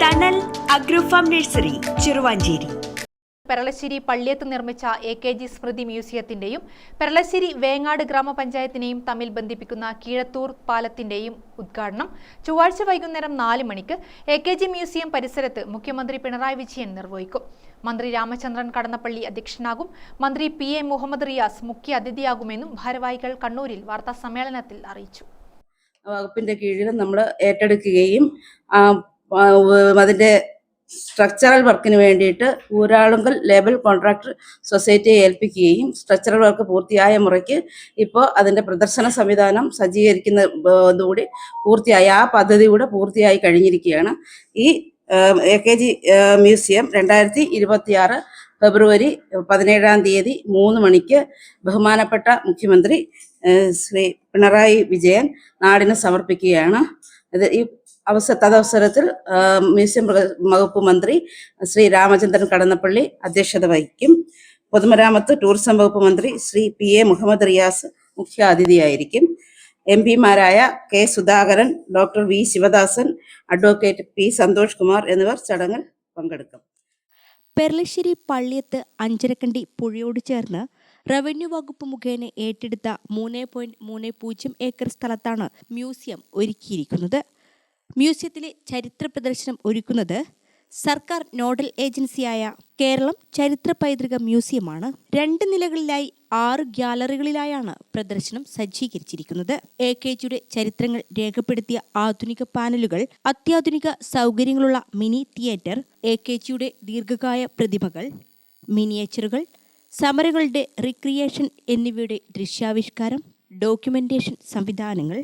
Thanal agro farm nursery Cheruvanchery. Peralassery Palliyath നിർമ്മിച്ച A K G സ്മൃതി മ്യൂസിയത്തിന്റെയും പെരളശ്ശേരി വേങ്ങാട് ഗ്രാമപഞ്ചായത്തിനെയും തമ്മിൽ ബന്ധിപ്പിക്കുന്ന കീഴത്തൂർ പാലത്തിന്റെയും ഉദ്ഘാടനം ചൊവ്വാഴ്ച വൈകുന്നേരം നാല് മണിക്ക് എ കെ ജി മ്യൂസിയം പരിസരത്ത് മുഖ്യമന്ത്രി പിണറായി വിജയൻ നിർവഹിക്കും. മന്ത്രി രാമചന്ദ്രൻ കടന്നപ്പള്ളി അധ്യക്ഷനാകും. മന്ത്രി പി എ മുഹമ്മദ് റിയാസ് മുഖ്യ അതിഥിയാകുമെന്നും ഭാരവാഹികൾ കണ്ണൂരിൽ വാർത്താ സമ്മേളനത്തിൽ അറിയിച്ചു. വകുപ്പിന്റെ കീഴിൽ നമ്മൾ ഏറ്റെടുക്കുകയും അതിന്റെ സ്ട്രക്ചറൽ വർക്കിന് വേണ്ടിയിട്ട് ഊരാളുങ്കൽ ലേബൽ കോൺട്രാക്ടർ സൊസൈറ്റിയെ ഏൽപ്പിക്കുകയും സ്ട്രക്ചറൽ വർക്ക് പൂർത്തിയായ മുറയ്ക്ക് ഇപ്പോൾ അതിന്റെ പ്രദർശന സംവിധാനം സജ്ജീകരിക്കുന്ന ഇതുകൂടി പൂർത്തിയായി ആ പദ്ധതി കൂടെ പൂർത്തിയായി കഴിഞ്ഞിരിക്കുകയാണ്. ഈ എ കെ ജി മ്യൂസിയം രണ്ടായിരത്തി ഇരുപത്തിയാറ് ഫെബ്രുവരി പതിനേഴാം തീയതി മൂന്ന് മണിക്ക് ബഹുമാനപ്പെട്ട മുഖ്യമന്ത്രി ശ്രീ പിണറായി വിജയൻ നാടിന് സമർപ്പിക്കുകയാണ്. ഇത് ഈ അവസര തദവസരത്തിൽ മ്യൂസിയം വക- വകുപ്പ് മന്ത്രി ശ്രീ രാമചന്ദ്രൻ കടന്നപ്പള്ളി അധ്യക്ഷത വഹിക്കും. പൊതുമരാമത്ത് ടൂറിസം വകുപ്പ് മന്ത്രി ശ്രീ പി എ മുഹമ്മദ് റിയാസ് മുഖ്യ അതിഥിയായിരിക്കും M പിമാരായ K Sudhakaran doctor V Sivadasan advocate P Santhosh Kumar എന്നിവർ ചടങ്ങിൽ പങ്കെടുക്കും. പെർളശ്ശേരി പള്ളിയത്ത് അഞ്ചരക്കണ്ടി പുഴയോട് ചേർന്ന് റവന്യൂ വകുപ്പ് മുഖേന ഏറ്റെടുത്ത മൂന്ന് പോയിന്റ് മൂന്ന് പൂജ്യം ഏക്കർ സ്ഥലത്താണ് മ്യൂസിയം ഒരുക്കിയിരിക്കുന്നത്. മ്യൂസിയത്തിലെ ചരിത്ര പ്രദർശനം ഒരുക്കുന്നത് സർക്കാർ നോഡൽ ഏജൻസിയായ കേരളം ചരിത്ര പൈതൃക മ്യൂസിയമാണ്. രണ്ട് നിലകളിലായി ആറ് ഗ്യാലറികളിലായാണ് പ്രദർശനം സജ്ജീകരിച്ചിരിക്കുന്നത്. എ കെ ജിയുടെ ചരിത്രങ്ങൾ രേഖപ്പെടുത്തിയ ആധുനിക പാനലുകൾ അത്യാധുനിക സൗകര്യങ്ങളുള്ള മിനി തിയേറ്റർ എ കെ ജിയുടെ ദീർഘകായ പ്രതിമകൾ മിനിയേച്ചറുകൾ സമരങ്ങളുടെ റിക്രിയേഷൻ എന്നിവയുടെ ദൃശ്യാവിഷ്കാരം ഡോക്യുമെന്റേഷൻ സംവിധാനങ്ങൾ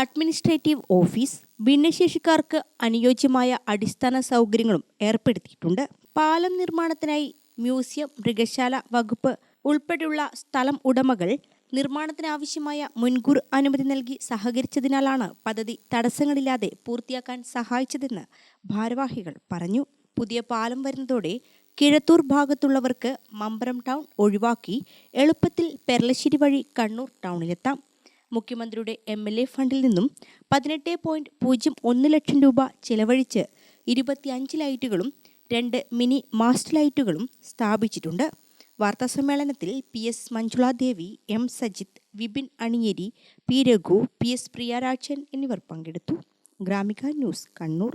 അഡ്മിനിസ്ട്രേറ്റീവ് ഓഫീസ് ഭിന്നശേഷിക്കാർക്ക് അനുയോജ്യമായ അടിസ്ഥാന സൗകര്യങ്ങളും ഏർപ്പെടുത്തിയിട്ടുണ്ട്. പാലം നിർമ്മാണത്തിനായി മ്യൂസിയം മൃഗശാല വകുപ്പ് ഉൾപ്പെടെയുള്ള സ്ഥലം ഉടമകൾ നിർമ്മാണത്തിനാവശ്യമായ മുൻകൂർ അനുമതി നൽകി സഹകരിച്ചതിനാലാണ് പദ്ധതി തടസ്സങ്ങളില്ലാതെ പൂർത്തിയാക്കാൻ സഹായിച്ചതെന്ന് ഭാരവാഹികൾ പറഞ്ഞു. പുതിയ പാലം വരുന്നതോടെ കിഴത്തൂർ ഭാഗത്തുള്ളവർക്ക് മമ്പറം ടൗൺ ഒഴിവാക്കി എളുപ്പത്തിൽ പെർലശ്ശേരി വഴി കണ്ണൂർ ടൗണിലെത്താം. മുഖ്യമന്ത്രിയുടെ എം എൽ എ ഫണ്ടിൽ നിന്നും പതിനെട്ട് പോയിന്റ് പൂജ്യം ഒന്ന് ലക്ഷം രൂപ ചെലവഴിച്ച് ഇരുപത്തിയഞ്ച് ലൈറ്റുകളും രണ്ട് മിനി മാസ്റ്റ് ലൈറ്റുകളും സ്ഥാപിച്ചിട്ടുണ്ട്. വാർത്താസമ്മേളനത്തിൽ P S Manjula Devi M Sajith Vipin Aniyeri P Raghu P S Priyarajan എന്നിവർ പങ്കെടുത്തു. ഗ്രാമിക ന്യൂസ് കണ്ണൂർ.